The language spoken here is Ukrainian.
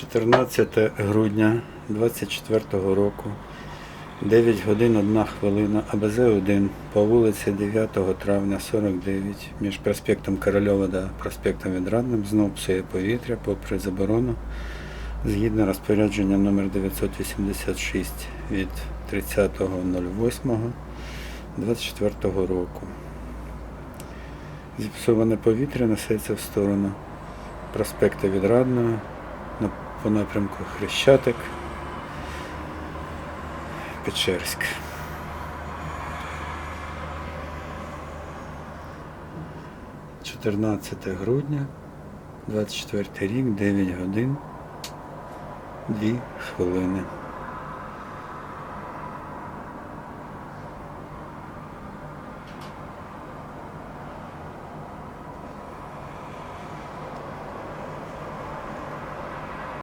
14 грудня 24 року, 9 годин 1 хвилина, АБЗ-1 по вулиці 9 травня 49 між проспектом Корольова та проспектом Відрадним знов псує повітря попри заборону згідно розпорядження номер 986 від 30.08.24 року. Зіпсоване повітря несеться в сторону проспекту Відрадного по напрямку Хрещатик, Печерськ. Чотирнадцяте грудня, 24 рік, 9 годин, 2 хвилини.